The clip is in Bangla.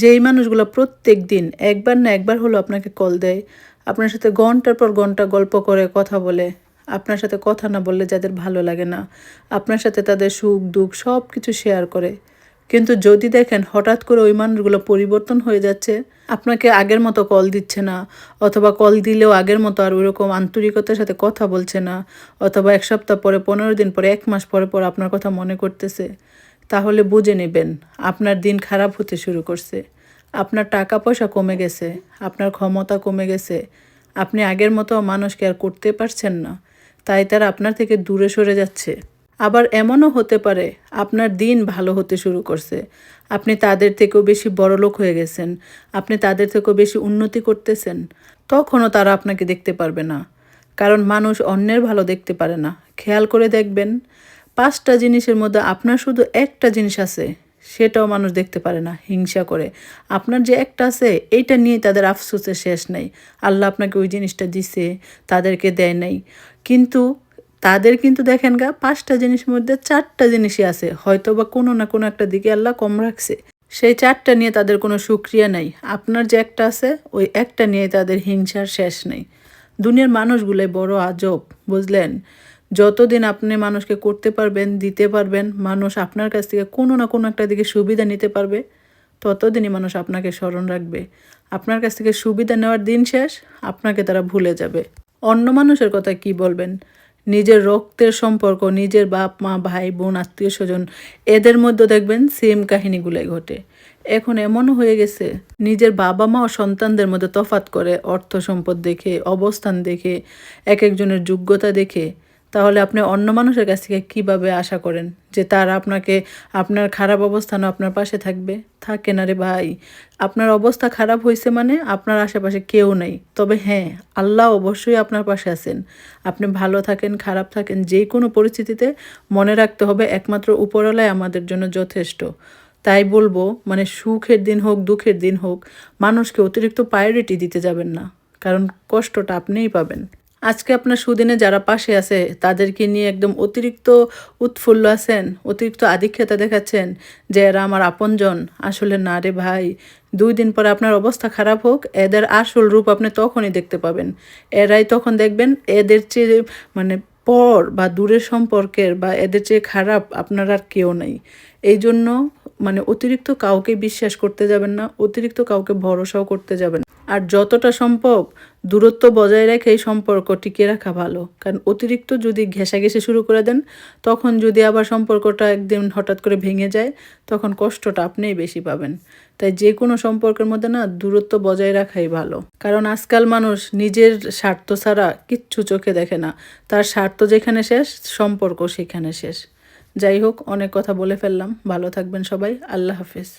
যেই মানুষগুলো প্রত্যেক দিন একবার না একবার হলো আপনাকে কল দেয়, আপনার সাথে ঘণ্টার পর ঘণ্টা গল্প করে, কথা বলে। আপনার সাথে কথা না বললে যাদের ভালো লাগে না, আপনার সাথে তাদের সুখ দুঃখ সব কিছু শেয়ার করে। কিন্তু যদি দেখেন হঠাৎ করে ওই মানুষগুলো পরিবর্তন হয়ে যাচ্ছে, আপনাকে আগের মতো কল দিচ্ছে না, অথবা কল দিলেও আগের মতো আর ওইরকম আন্তরিকতার সাথে কথা বলছে না, অথবা এক সপ্তাহ পরে, পনেরো দিন পরে, এক মাস পরে, পর আপনার কথা মনে করতেছে। তাহলে বুঝে নেবেন, আপনার দিন খারাপ হতে শুরু করছে। আপনার টাকা পয়সা কমে গেছে, আপনার ক্ষমতা কমে গেছে। আপনি আগের মতো মানুষকে আর করতে পারছেন না, তাই তারা আপনার থেকে দূরে সরে যাচ্ছে। আবার এমনও হতে পারে, আপনার দিন ভালো হতে শুরু করছে। আপনি তাদের থেকেও বেশি বড়লোক হয়ে গেছেন, আপনি তাদের থেকেও বেশি উন্নতি করতেছেন। তখনও তারা আপনাকে দেখতে পারবে না, কারণ মানুষ অন্যের ভালো দেখতে পারে না। খেয়াল করে দেখবেন পাঁচটা জিনিসের মধ্যে আপনার শুধু একটা জিনিস আছে, সেটাও মানুষ দেখতে পারে না, হিংসা করে। আপনার যে একটা আছে, এইটা নিয়ে তাদের আফসোসের শেষ নেই। আল্লাহ আপনাকে ওই জিনিসটা দিছে, তাদেরকে দেয় নাই। কিন্তু তাদের কিন্তু দেখেন গা, পাঁচটা জিনিসের মধ্যে চারটা জিনিসই আছে। হয়তো বা কোনো না কোনো একটা দিকে আল্লাহ কম রাখছে। সেই চারটা নিয়ে তাদের কোনো সুক্রিয়া নাই। আপনার যে একটা আছে, ওই একটা নিয়ে তাদের হিংসার শেষ নেই। দুনিয়ার মানুষগুলোই বড় আজব, বুঝলেন? যতদিন আপনি মানুষকে করতে পারবেন, দিতে পারবেন, মানুষ আপনার কাছ থেকে কোনো না কোনো একটা দিকে সুবিধা নিতে পারবে, ততদিনই মানুষ আপনাকে স্মরণ রাখবে। আপনার কাছ থেকে সুবিধা নেওয়ার দিন শেষ, আপনাকে তারা ভুলে যাবে। অন্য মানুষের কথা কি বলবেন? নিজের রক্তের সম্পর্ক, নিজের বাপ, মা, ভাই, বোন, আত্মীয় স্বজন, এদের মধ্যে দেখবেন সেম কাহিনীগুলোই ঘটে। এখন এমনও হয়ে গেছে, নিজের বাবা মা ও সন্তানদের মধ্যে তফাত করে, অর্থ সম্পদ দেখে, অবস্থান দেখে, এক একজনের যোগ্যতা দেখে তাহলে আপনি অন্য মানুষের কাছ থেকে কীভাবে আশা করেন যে তারা আপনাকে, আপনার খারাপ অবস্থানও আপনার পাশে থাকবে? থাকে না রে ভাই। আপনার অবস্থা খারাপ হয়েছে মানে আপনার আশেপাশে কেউ নেই। তবে হ্যাঁ আল্লাহ অবশ্যই আপনার পাশে আছেন। আপনি ভালো থাকেন, খারাপ থাকেন, যে কোনো পরিস্থিতিতে মনে রাখতে হবে একমাত্র উপরওয়ালাই আমাদের জন্য যথেষ্ট। তাই বলব মানে সুখের দিন হোক, দুঃখের দিন হোক, মানুষকে অতিরিক্ত প্রায়োরিটি দিতে যাবেন না। কারণ কষ্টটা আপনিই পাবেন। আজকে আপনার সুদিনে যারা পাশে আছে, তাদেরকে নিয়ে একদম অতিরিক্ত উৎফুল্ল আছেন, অতিরিক্ত আধিক্যতা দেখাচ্ছেন যে এরা আমার আপনজন। আসলে না রে ভাই, দুই দিন পরে আপনার অবস্থা খারাপ হোক, এদের আসল রূপ আপনি তখনই দেখতে পাবেন। এরাই তখন দেখবেন এদের চেয়ে মানে পর বা দূরের সম্পর্কের বা এদের চেয়ে খারাপ আপনার আর কেউ নেই। এই জন্য মানে অতিরিক্ত কাউকে বিশ্বাস করতে যাবেন না, অতিরিক্ত কাউকে ভরসাও করতে যাবেন আর যতটা সম্ভব দূরত্ব বজায় রেখে এই সম্পর্ক টিকিয়ে রাখা ভালো। কারণ অতিরিক্ত যদি ঘেঁষাঘেঁষে শুরু করে দেন, তখন যদি আবার সম্পর্কটা একদিন হঠাৎ করে ভেঙে যায়, তখন কষ্টটা আপনিই বেশি পাবেন। তাই যে কোনো সম্পর্কের মধ্যে না দূরত্ব বজায় রাখাই ভালো। কারণ আজকাল মানুষ নিজের স্বার্থ ছাড়া কিচ্ছু চোখে দেখে না। তার স্বার্থ যেখানে শেষ, সম্পর্ক সেখানে শেষ। যাই হোক, অনেক কথা বলে ফেললাম। ভালো থাকবেন সবাই। আল্লাহ হাফিজ।